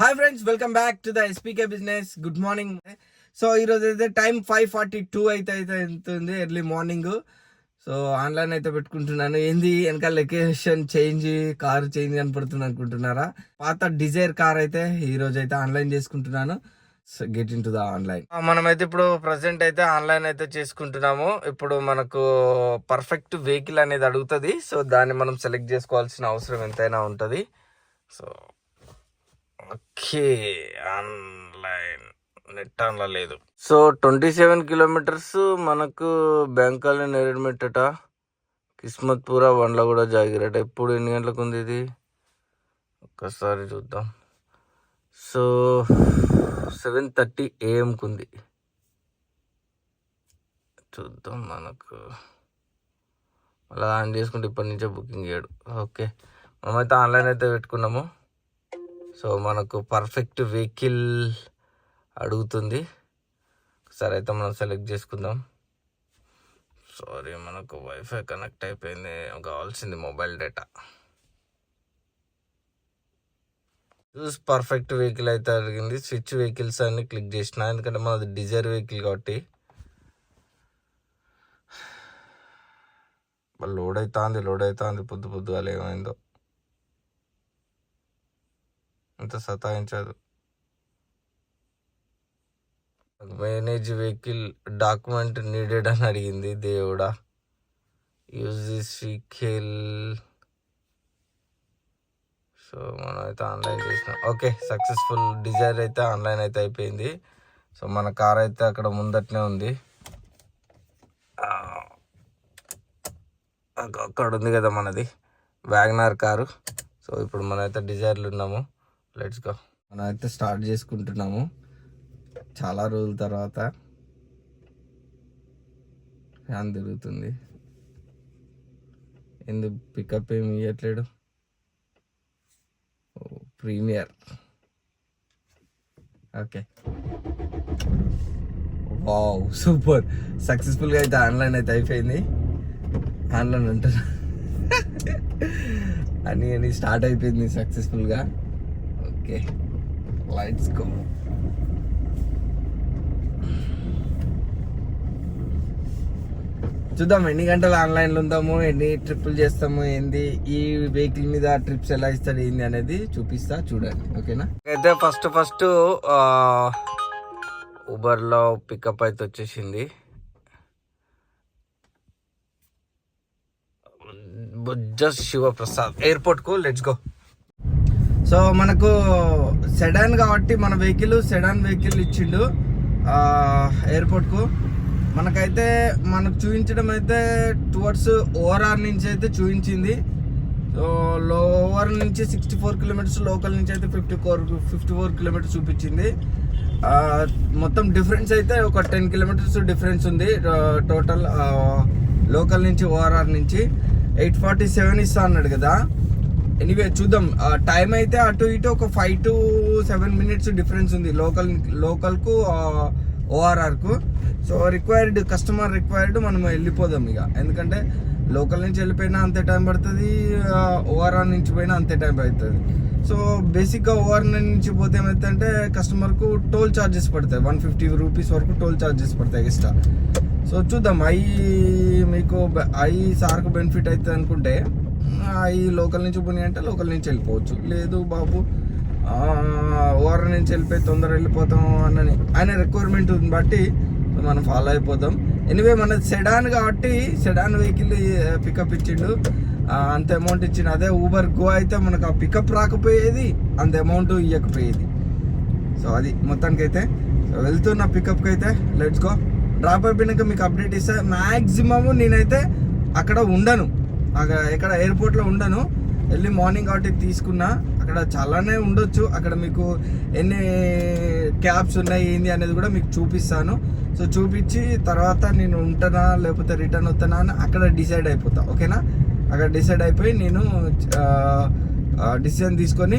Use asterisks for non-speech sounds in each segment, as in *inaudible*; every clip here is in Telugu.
Hi friends welcome back to the SPK business good morning so ఈరోజు అయితే టైం ఫైవ్ ఫార్టీ టూ అయితే అయితే అవుతుంది ఎర్లీ మార్నింగ్ సో ఆన్లైన్ అయితే పెట్టుకుంటున్నాను. ఏంది? వెనకాల లొకేషన్ చేంజ్ కార్ చేంజ్ కనపడుతుంది అనుకుంటున్నారా? పాత డిజైర్ కార్ అయితే ఈ రోజు అయితే ఆన్లైన్ చేసుకుంటున్నాను. Get in to the online మనమైతే ఇప్పుడు ప్రజెంట్ అయితే ఆన్లైన్ అయితే చేసుకుంటున్నాము. ఇప్పుడు మనకు పర్ఫెక్ట్ వెహికల్ అనేది అడుగుతుంది. సో దాన్ని మనం సెలెక్ట్ చేసుకోవాల్సిన అవసరం ఎంతైనా ఉంటుంది. సో ఓకే ఆన్లైన్ నెట్ ఆన్లో లేదు. సో ట్వంటీ సెవెన్ కిలోమీటర్స్ మనకు బెంకాల్ నేరేడుమెట్టట కిస్మత్పురా వన్లో కూడా జాగిరట. ఎప్పుడు ఎన్ని గంటలకు ఉంది ఇది? ఒక్కసారి చూద్దాం. సో సెవెన్ థర్టీ ఏఎంకి ఉంది. చూద్దాం మనకు. అలా ఆన్ చేసుకుంటే ఇప్పటి నుంచే బుకింగ్ చేయడు. ఓకే మనమైతే ఆన్లైన్ అయితే పెట్టుకున్నాము. సో మనకు పర్ఫెక్ట్ వెహికల్ అడుగుతుంది. సరే అయితే మనం సెలెక్ట్ చేసుకుందాం. సారీ మనకు వైఫై కనెక్ట్ అయిపోయింది. కావాల్సింది mobile data choose perfect vehicle అయితే అడిగింది. స్విచ్ వెహికల్స్ అన్ని క్లిక్ చేసిన ఎందుకంటే మనది డిజైర్ వెహికల్ కాబట్టి. లోడ్ అవుతుంది లోడ్ అవుతుంది పొద్దు పొద్దుగాల ఏమైందో. అంత సతాయించదు. మేనేజ్ వెహికల్ డాక్యుమెంట్ నీడెడ్ అని అడిగింది దేవుడా. యూజ్ దిస్ వెహికల్ సో మనం అయితే ఆన్లైన్ చేసినాం. ఓకే సక్సెస్ఫుల్ డిజైర్ అయితే ఆన్లైన్ అయితే అయిపోయింది. సో మన కార్ అయితే అక్కడ ముందట్నే ఉంది. అక్కడ ఉంది కదా మనది. వ్యాగనార్ కారు. సో ఇప్పుడు మనం అయితే డిజైర్లు ఉన్నాము. Let's go. మనం అయితే స్టార్ట్ చేసుకుంటున్నాము. చాలా రోజుల తర్వాత ఫ్యాన్ తిరుగుతుంది. ఎందుకు పికప్ ఏమి ఇవ్వట్లేడు ప్రీమియర్. ఓకే. Wow super. సక్సెస్ఫుల్గా అయితే ఆన్లైన్ అయితే అయిపోయింది. ఆన్లైన్ అంటారు అని అని స్టార్ట్ అయిపోయింది సక్సెస్ఫుల్గా. ఓకే. లైట్స్ గో చూద్దాం ఎన్ని గంటలు ఆన్లైన్లో ఉందాము ఎన్ని ట్రిప్పులు చేస్తాము ఏంది ఈ వెహికల్ మీద ట్రిప్స్ ఎలా ఇస్తాడు ఏంది అనేది చూపిస్తా చూడండి. ఓకేనా? అయితే ఫస్ట్ ఫస్ట్ ఊబర్లో పికప్ అయితే వచ్చేసింది. బుజ్జ శివప్రసాద్. ఎయిర్పోర్ట్కు లెట్స్ గో సో మనకు సెడాన్ కాబట్టి మన వెహికల్ సెడాన్ వెహికల్ ఇచ్చిండు ఎయిర్పోర్ట్కు మనకైతే మనకు చూపించడం అయితే టువర్డ్స్ ఓఆర్ఆర్ నుంచి అయితే చూపించింది సో లోవర్ నుంచి సిక్స్టీ ఫోర్ కిలోమీటర్స్ లోకల్ నుంచి అయితే fifty four fifty four kilometres చూపించింది మొత్తం డిఫరెన్స్ అయితే ఒక టెన్ కిలోమీటర్స్ డిఫరెన్స్ ఉంది టోటల్ లోకల్ నుంచి ఓఆర్ఆర్ నుంచి. ఎయిట్ ఫార్టీ సెవెన్ ఇస్తా అన్నాడు కదా. ఎనీవే చూద్దాం. టైం అయితే అటు ఇటు ఒక five to seven minutes difference ఉంది. లోకల్ లోకల్కు ఓఆర్ఆర్కు సో రిక్వైర్డ్ కస్టమర్ రిక్వైర్డ్ మనం వెళ్ళిపోదాం ఇక. ఎందుకంటే లోకల్ నుంచి వెళ్ళిపోయినా అంతే టైం పడుతుంది ఓఆర్ఆర్ నుంచి పోయినా అంతే టైం పడుతుంది. సో బేసిక్గా ఓఆర్ఆర్ నుంచి పోతే ఏమవుతుందంటే కస్టమర్కు టోల్ ఛార్జెస్ పడతాయి. వన్ ఫిఫ్టీ రూపీస్ వరకు టోల్ ఛార్జెస్ పడతాయి ఎక్స్ట్రా సో చూద్దాం. అవి మీకు అవి సార్కు బెనిఫిట్ అవుతుంది అనుకుంటే ఈ లోకల్ నుంచి పోనీ అంటే లోకల్ నుంచి వెళ్ళిపోవచ్చు. లేదు బాబు ఓవర్ నుంచి వెళ్ళిపోయి తొందర వెళ్ళిపోతాం అని ఆయన రిక్వైర్మెంట్ బట్టి మనం ఫాలో అయిపోతాం. ఎనివే మన సెడాన్ కాబట్టి సెడాన్ వెహికల్ పికప్ ఇచ్చిండు. అంత అమౌంట్ ఇచ్చిండు. అదే ఊబర్ గో అయితే మనకు ఆ పికప్ రాకపోయేది అంత అమౌంట్ ఇవ్వకపోయేది సో అది మొత్తానికి అయితే సో వెళ్తున్న పికప్కి అయితే లెట్స్ గో డ్రాప్ అయిపోయినాక మీకు అప్డేట్ ఇస్తే. మ్యాక్సిమమ్ నేనైతే అక్కడ ఉండను. అక్కడ ఎక్కడ ఎయిర్పోర్ట్లో ఉండను. వెళ్ళి మార్నింగ్ కాబట్టి తీసుకున్నా. అక్కడ చాలానే ఉండొచ్చు. అక్కడ మీకు ఎన్ని క్యాబ్స్ ఉన్నాయి ఏంది అనేది కూడా మీకు చూపిస్తాను. సో చూపించి తర్వాత నేను ఉంటానా లేకపోతే రిటర్న్ వస్తానా అని అక్కడ డిసైడ్ అయిపోతా. ఓకేనా? అక్కడ డిసైడ్ అయిపోయి నేను డిసిజన్ తీసుకొని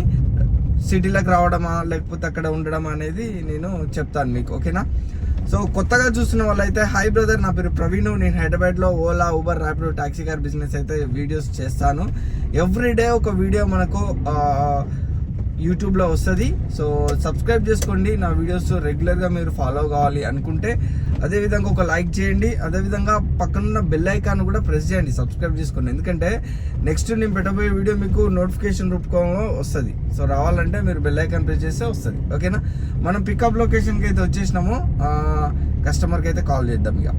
సిటీలోకి రావడమా లేకపోతే అక్కడ ఉండడమా అనేది నేను చెప్తాను మీకు. ఓకేనా? సో కొత్తగా చూస్తున్న వాళ్ళైతే హై బ్రదర్ నా పేరు ప్రవీణ్. నేను హైదరాబాద్లో Ola Uber Rapido taxi car business అయితే వీడియోస్ చేస్తాను. ఎవ్రీ డే ఒక వీడియో మనకు యూట్యూబ్లో వస్తుంది. సో సబ్స్క్రైబ్ చేసుకోండి. నా వీడియోస్ రెగ్యులర్గా మీరు ఫాలో కావాలి అనుకుంటే అదేవిధంగా ఒక లైక్ చేయండి. అదేవిధంగా పక్కనున్న బెల్ ఐకాన్ కూడా ప్రెస్ చేయండి. సబ్స్క్రైబ్ చేసుకోండి. ఎందుకంటే నెక్స్ట్ నేను పెట్టబోయే వీడియో మీకు నోటిఫికేషన్ రూపకంలో వస్తుంది. సో రావాలంటే మీరు బెల్ ఐకాన్ ప్రెస్ చేస్తే వస్తుంది. ఓకేనా మనం పికప్ లొకేషన్కి అయితే వచ్చేసినాము. కస్టమర్కి అయితే కాల్ చేద్దాం ఇక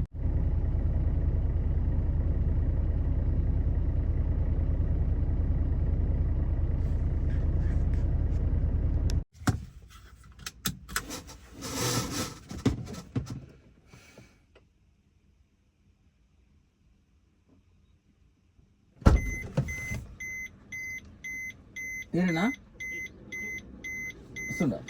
నేనేనా వస్తుందా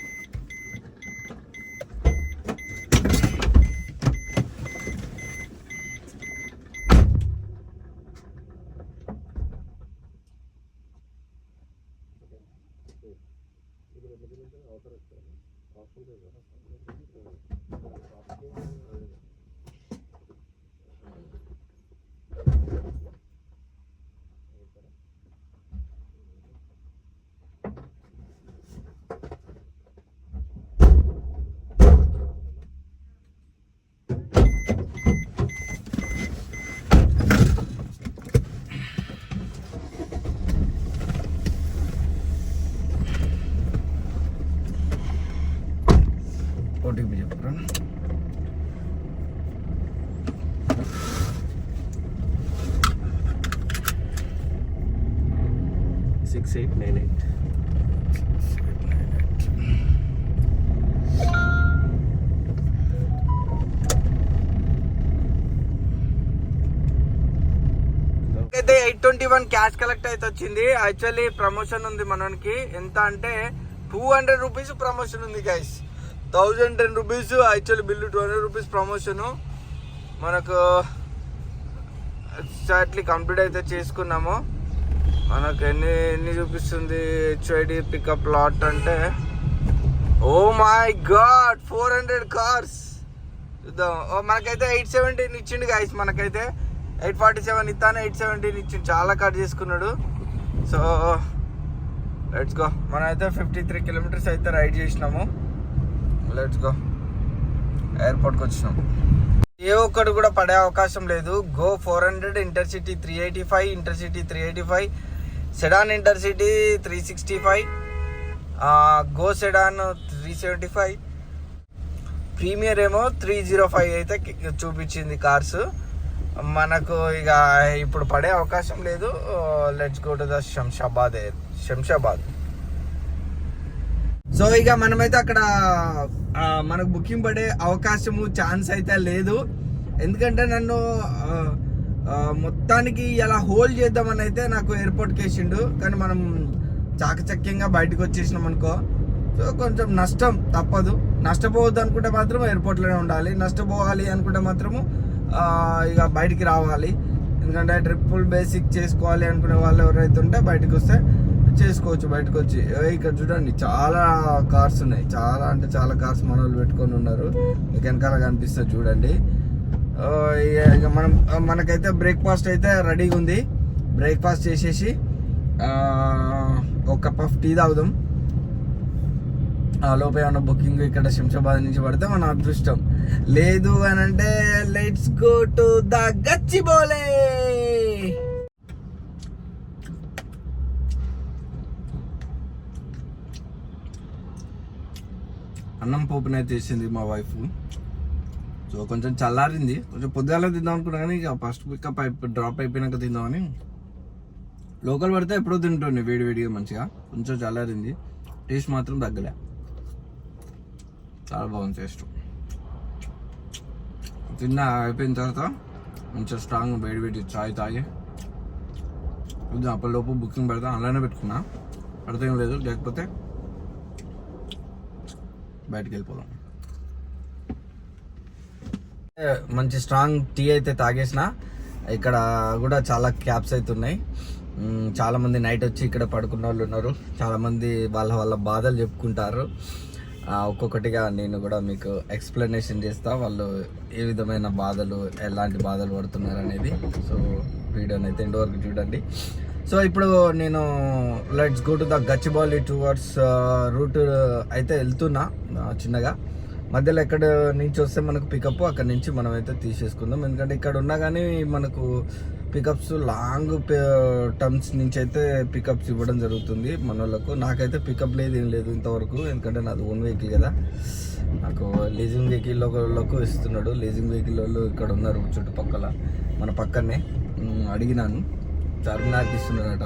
ఓటీపీ చెప్పరా సిక్స్ ఎయిట్ నైన్ ఎయిట్ అయితే eight twenty one cash collect అయితే వచ్చింది. యాక్చువల్లీ ప్రమోషన్ ఉంది మనకి ఎంత అంటే టూ హండ్రెడ్ రూపీస్ ప్రమోషన్ ఉంది guys thousand ten rupees actually bill two hundred rupees promotion. మనకు ఎగ్జాక్ట్లీ కంప్లీట్ అయితే చేసుకున్నాము. మనకు ఎన్ని ఎన్ని చూపిస్తుంది? హెచ్ఐడి పికప్ లాట్ అంటే? ఓ my god four hundred cars చూద్దాం. ఓ, మనకైతే ఎయిట్ సెవెంటీన్ ఇచ్చిండు గాయస్ మనకైతే. ఎయిట్ ఫార్టీ సెవెన్ ఇస్తాను ఎయిట్ సెవెంటీన్ ఇచ్చిండు. చాలా కట్ చేసుకున్నాడు. సో లెట్స్ గో మనం అయితే ఫిఫ్టీ త్రీ కిలోమీటర్స్ అయితే రైడ్ చేసినాము. లెట్స్ గో ఎయిర్పోర్ట్కి వచ్చినాం. ఏ ఒక్కడు కూడా పడే అవకాశం లేదు. Go four hundred intercity three eighty five intercity three eighty five sedan intercity three sixty five go sedan three seventy five premier ఏమో త్రీ జీరో ఫైవ్ అయితే చూపించింది కార్స్. మనకు ఇక ఇప్పుడు పడే అవకాశం లేదు. Let's go to the Shamshabad Shamshabad so ఇక మనమైతే అక్కడ మనకు బుకింగ్ పడే అవకాశము ఛాన్స్ అయితే లేదు. ఎందుకంటే నన్ను మొత్తానికి ఇలా హోల్డ్ చేద్దామని అయితే నాకు ఎయిర్పోర్ట్కి వేసిండు. కానీ మనం చాకచక్యంగా బయటకు వచ్చేసినాం అనుకో సో కొంచెం నష్టం తప్పదు. నష్టపోవద్దు అనుకుంటే మాత్రం ఎయిర్పోర్ట్లోనే ఉండాలి. నష్టపోవాలి అనుకుంటే మాత్రము ఇక బయటికి రావాలి. ఎందుకంటే ట్రిపుల్ బేసిక్ చేసుకోవాలి అనుకునే వాళ్ళు ఎవరైతే ఉంటే బయటకు వస్తే చేసుకోవచ్చు బయటకు వచ్చి. ఇక్కడ చూడండి చాలా కార్స్ ఉన్నాయి. చాలా అంటే చాలా కార్స్ మన వాళ్ళు పెట్టుకొని ఉన్నారు. వెనకాల కనిపిస్తుంది చూడండి. మనం మనకైతే బ్రేక్ఫాస్ట్ అయితే రెడీగా ఉంది బ్రేక్ఫాస్ట్ చేసేసి ఒక పఫ్ టీ తాగుదాం. ఆ లోపే ఉన్న బుకింగ్ ఇక్కడ శంషాబాద్ నుంచి పడితే మన అదృష్టం. లేదు అని అంటే let's go to the Gachibowli అన్నం పోపునైతే వేసింది మా వైఫ్ సో కొంచెం చల్లారింది. కొంచెం పొద్దుగాల తిందాం అనుకున్నా కానీ ఇక ఫస్ట్ పికప్ అయిపో డ్రాప్ అయిపోయినాక తిందామని. లోకల్ పడితే ఎప్పుడో తింటుండే వేడి వేడిగా మంచిగా. కొంచెం చల్లారింది. టేస్ట్ మాత్రం తగ్గలే. చాలా బాగుంది టేస్ట్. తిన్నా అయిపోయిన తర్వాత మంచిగా స్ట్రాంగ్ వేడి వేడి చాయ్ తాగి. చూద్దాం అప్పటిలోపు బుకింగ్ పెడతాం. అలానే పెట్టుకున్నా. పడితే ఏం లేదు. లేకపోతే బయటికి వెళ్ళిపోదాం. మంచి స్ట్రాంగ్ టీ అయితే తాగేసిన ఇక్కడ కూడా చాలా క్యాబ్స్ అయితే ఉన్నాయి. చాలా మంది నైట్ వచ్చి ఇక్కడ పడుకున్న వాళ్ళు ఉన్నారు. చాలా మంది వాళ్ళ వాళ్ళ బాధలు చెప్పుకుంటారు. ఒక్కొక్కటిగా నేను కూడా మీకు ఎక్స్ప్లెనేషన్ చేస్తా వాళ్ళు ఏ విధమైన బాధలు ఎలాంటి బాధలు పడుతున్నారు అనేది. సో వీడియోని అయితే ఎండ్ వరకు చూడండి. సో ఇప్పుడు నేను let's go to the Gachibowli towards route అయితే వెళ్తున్నా చిన్నగా. మధ్యలో ఎక్కడ నుంచి వస్తే మనకు పికప్ అక్కడ నుంచి మనం అయితే తీసేసుకుందాం. ఎందుకంటే ఇక్కడ ఉన్నా కానీ మనకు పికప్స్ లాంగ్ టర్మ్స్ నుంచి అయితే పికప్స్ ఇవ్వడం జరుగుతుంది మన వాళ్ళకు నాకైతే పికప్ లేదు ఏం లేదు ఇంతవరకు. ఎందుకంటే నాది ఓన్ వెహికల్ కదా. నాకు లీజింగ్ వెహికల్ వాళ్ళకు ఇస్తున్నాడు. లీజింగ్ వెహికల్ వాళ్ళు ఇక్కడ ఉన్నారు చుట్టుపక్కల మన పక్కనే. అడిగినాను. చార్మినార్కి ఇస్తున్నాడట.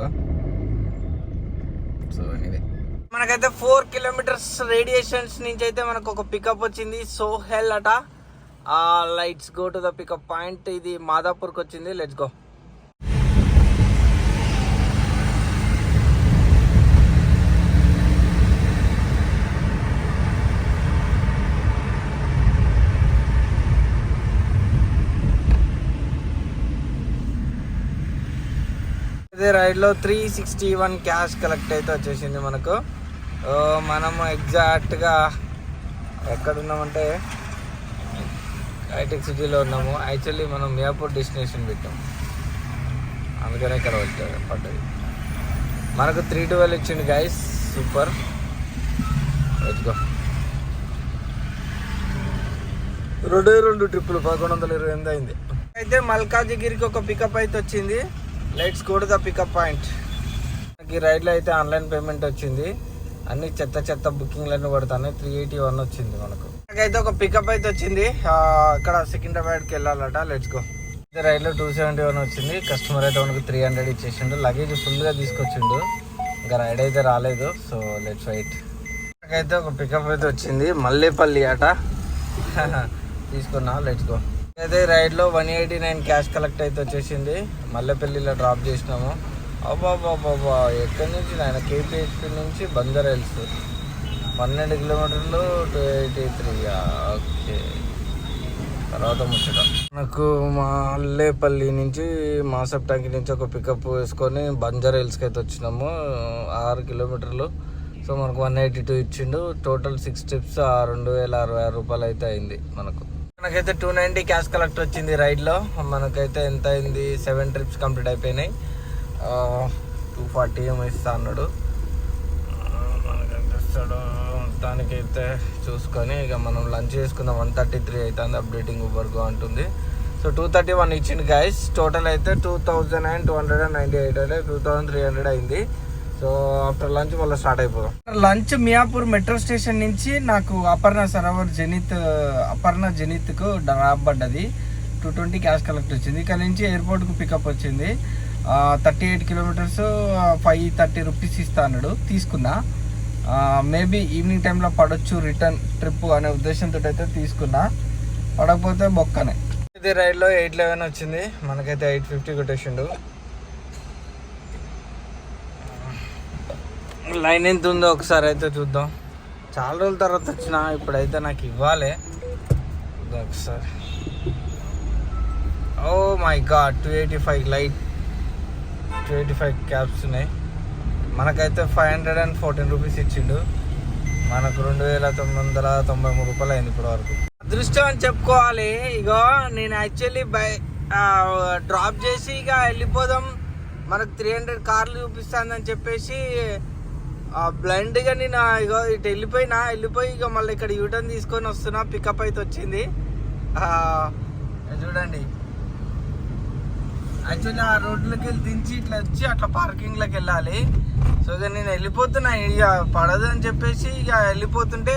సో ఎనీవే మనకైతే ఫోర్ కిలోమీటర్స్ రేడియేషన్స్ నుంచి అయితే మనకు ఒక పికప్ వచ్చింది. సో హెల్ అట. Let's go to the pickup point ఇది మాదాపూర్కి వచ్చింది లెట్స్ గో ఇదే రైడ్లో three sixty one cash collect అయితే వచ్చేసింది మనకు. మనము ఎగ్జాక్ట్గా ఎక్కడ ఉన్నామంటే హైటెక్ సిటీలో ఉన్నాము. యాక్చువల్లీ మనం మియాపూర్ డెస్టినేషన్ పెట్టాము అందుకనే ఇక్కడ వచ్చాడు పడ్డది. మనకు త్రీ ట్వెల్వ్ ఇచ్చింది గైస్ సూపర్ వచ్చుకో రెండే రెండు ట్రిప్పులు పదకొండు వందల ఇరవై ఎనిమిది అయింది. అయితే మల్కాజిగిరికి ఒక పికప్ అయితే వచ్చింది. లెట్స్ కూడా ద పికప్ పాయింట్ మనకి రైడ్లో అయితే ఆన్లైన్ పేమెంట్ వచ్చింది. అన్ని చెత్త చెత్త బుకింగ్లన్నీ పడుతున్నాయి త్రీ ఎయిటీ వన్ వచ్చింది మనకు. నాకైతే ఒక పికప్ అయితే వచ్చింది. ఇక్కడ అక్కడ సికింద్రాబాద్కి వెళ్ళాలట. లెట్స్ గో అయితే రైడ్లో టూ సెవెంటీ వన్ వచ్చింది. కస్టమర్ అయితే మనకు త్రీ హండ్రెడ్ ఇచ్చేసిండు. లగేజ్ ఫుల్గా తీసుకొచ్చిండు. ఇంకా రైడ్ అయితే రాలేదు. సో లెట్స్ వెయిట్ నాకైతే ఒక పికప్ అయితే వచ్చింది. మల్లేపల్లి అట. *laughs* తీసుకున్నా. లెట్స్ గో అయితే రైడ్లో one eighty nine cash collect అయితే వచ్చేసింది. మల్లెపల్లిలో డ్రాప్ చేసినాము. అబ్బాబాబాబా ఎక్కడి నుంచి ఆయన కేపీహెచ్పి నుంచి బందర్ హిల్స్. పన్నెండు కిలోమీటర్లు టూ ఎయిటీ త్రీ ఓకే. తర్వాత ముచ్చట. నాకు అల్లేపల్లి నుంచి మాసప్ ట్యాంక్ నుంచి ఒక పికప్ వేసుకొని బంజారా హిల్స్కి అయితే వచ్చినాము ఆరు కిలోమీటర్లు. సో మనకు వన్ ఎయిటీ టూ ఇచ్చిండు. టోటల్ సిక్స్ ట్రిప్స్ రెండు వేల అరవై ఆరు రూపాయలు అయితే అయింది మనకు. మనకైతే టూ నైంటీ క్యాష్ కలెక్ట్ వచ్చింది రైడ్లో. మనకైతే ఎంత అయింది? సెవెన్ ట్రిప్స్ కంప్లీట్ అయిపోయినాయి. టూ ఫార్టీ ఏమో ఇస్తా అన్నాడు. మనకి ఎంత ఇస్తాడో దానికైతే చూసుకొని ఇక మనం లంచ్ చేసుకుందాం. వన్ థర్టీ త్రీ అవుతుంది అప్డేటింగ్ ఊబర్గా ఉంటుంది సో టూ థర్టీ వన్ ఇచ్చింది గైస్ టోటల్ అయితే two thousand and two hundred and ninety eight అంటే టూ థౌసండ్ త్రీ హండ్రెడ్ అయింది. సో ఆఫ్టర్ లంచ్ మళ్ళీ స్టార్ట్ అయిపోదాం. లంచ్ మియాపూర్ మెట్రో స్టేషన్ నుంచి నాకు అపర్ణ సరోవర్ జెనిత్ అపర్ణ జెనిత్కు డ్రాప్ పడ్డది టూ ట్వంటీ క్యాష్ కలెక్ట్ వచ్చింది. ఇక్కడ నుంచి ఎయిర్పోర్ట్కు పికప్ వచ్చింది. Thirty eight kilometres five thirty rupees ఇస్తా అన్నాడు. తీసుకున్నా. మేబీ ఈవినింగ్ టైంలో పడొచ్చు రిటర్న్ ట్రిప్ అనే ఉద్దేశంతో అయితే తీసుకున్నా. పడకపోతే బొక్కనే. ఇది రైడ్లో ఎయిట్ లెవెన్ వచ్చింది. మనకైతే ఎయిట్ ఫిఫ్టీ కొట్టేసిండు. లైన్ ఎంత ఉందో ఒకసారి అయితే చూద్దాం. చాలా రోజుల తర్వాత వచ్చిన ఇప్పుడైతే నాకు ఇవ్వాలి. ఒకసారి. ఓ my god two eighty five light two eighty five cabs ఉన్నాయి. మనకైతే five hundred and fourteen rupees ఇచ్చిండు. మనకు రెండు వేల తొమ్మిది వందల తొంభై మూడు రూపాయలు అయింది ఇప్పటి వరకు అదృష్టం అని చెప్పుకోవాలి. ఇగో నేను యాక్చువల్లీ బై డ్రాప్ చేసి ఇక వెళ్ళిపోదాం. మనకు త్రీ హండ్రెడ్ కార్లు చూపిస్తుందని చెప్పేసి బ్లైండ్గా నేను ఇగో ఇటు వెళ్ళిపోయినా వెళ్ళిపోయి ఇక మళ్ళీ ఇక్కడ యూటర్న్ తీసుకొని వస్తున్నా. పికప్ అయితే వచ్చింది. చూడండి. యాక్చువల్లీ ఆ రోడ్లోకి వెళ్ళి దించి ఇట్లా వచ్చి అట్లా పార్కింగ్లోకి వెళ్ళాలి. సో ఇక నేను వెళ్ళిపోతున్నా ఇక పడదు అని చెప్పేసి ఇక వెళ్ళిపోతుంటే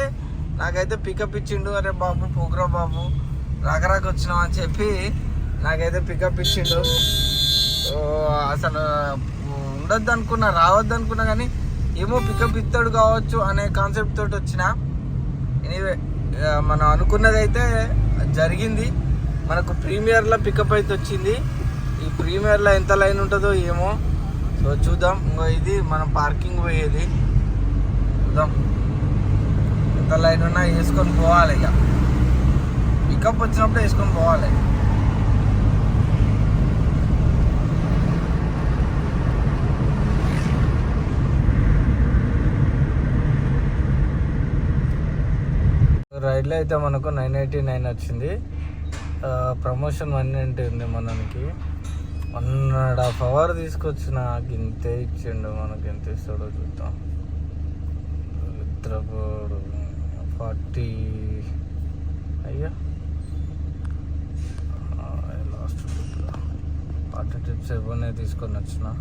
నాకైతే పికప్ ఇచ్చిండు. అరే బాబు పోగ్రా బాబు రాక రాక వచ్చినావు అని చెప్పి నాకైతే పికప్ ఇచ్చిండు. సో అసలు ఉండొద్దు అనుకున్నా రావద్దు అనుకున్నా కానీ ఏమో పికప్ ఇస్తాడు కావచ్చు అనే కాన్సెప్ట్ తోటి వచ్చిన. ఎనీవే మనం అనుకున్నది అయితే జరిగింది. మనకు ప్రీమియర్లో పికప్ అయితే వచ్చింది. ప్రీమియర్లో ఎంత లైన్ ఉంటుందో ఏమో. సో చూద్దాం. ఇంకో ఇది మనం పార్కింగ్ పోయేది. చూద్దాం. ఎంత లైన్ ఉన్నా వేసుకొని పోవాలి ఇక. పికప్ వచ్చినప్పుడు వేసుకొని పోవాలి. రైడ్లో అయితే మనకు నైన్ ఎయిటీ నైన్ వచ్చింది. ప్రమోషన్ వన్ ఉంది మనకి. వన్ అండ్ హాఫ్ అవర్ తీసుకొచ్చిన ఇంతే ఇచ్చిండు మనకి ఎంత ఇస్తాడో చూద్దాం. నిద్రపోడు. ఫార్టీ అయ్యా? లాస్ట్ ఫార్టీ టిప్స్ ఎవరినే తీసుకొని వచ్చిన?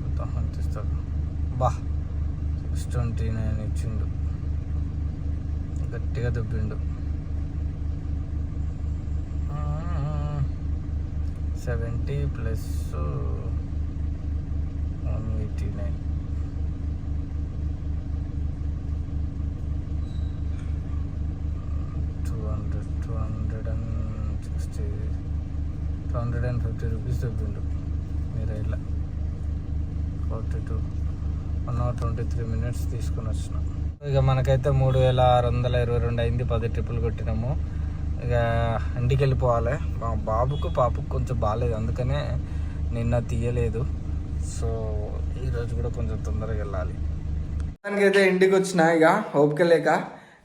చూద్దాం ఎంత ఇస్తాడు. బా సిక్స్ ట్వంటీ నైన్ ఇచ్చిండు. గట్టిగా దుబ్బిండు. Seventy plus one eighty nine two hundred two hundred and sixty two hundred and fifty rupees తగ్గిండు. మీరు ఇలా forty two one hour twenty three minutes తీసుకొని వచ్చిన. ఇక మనకైతే మూడు వేల ఆరు వందల ఇరవై రెండు అయింది. పది ట్రిప్పులు కొట్టినాము. ఇక ఇంటికి వెళ్ళిపోవాలి మా బాబుకు పాపకు కొంచెం బాగాలేదు అందుకనే నిన్న తీయలేదు. సో ఈరోజు కూడా కొంచెం తొందరగా వెళ్ళాలి. దానికైతే ఇంటికి వచ్చిన ఇక ఓపిక లేక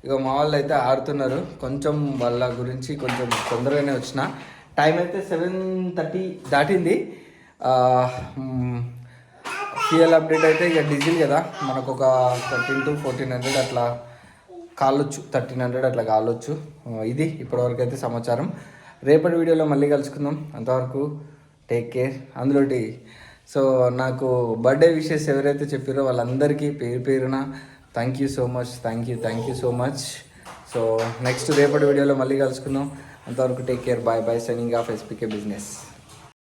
ఇక మా వాళ్ళు అయితే ఆడుతున్నారు. కొంచెం వాళ్ళ గురించి కొంచెం తొందరగానే వచ్చిన. టైం అయితే సెవెన్ థర్టీ దాటింది. ఫ్యూయల్ అప్డేట్ అయితే ఇక డీజిల్ కదా. మనకు ఒక థర్టీన్ టు ఫోర్టీన్ హండ్రెడ్ అట్లా కాలొచ్చు థర్టీన్ హండ్రెడ్ అట్లా కాలొచ్చు ఇది ఇప్పటివరకు అయితే సమాచారం. రేపటి వీడియోలో మళ్ళీ కలుసుకుందాం. అంతవరకు టేక్ కేర్ అందులోటి సో నాకు బర్త్డే విషెస్ ఎవరైతే చెప్పారో వాళ్ళందరికీ పేరు పేరున thank you so much thank you thank you so much so next రేపటి వీడియోలో మళ్ళీ కలుసుకుందాం. అంతవరకు take care bye bye signing off SPK business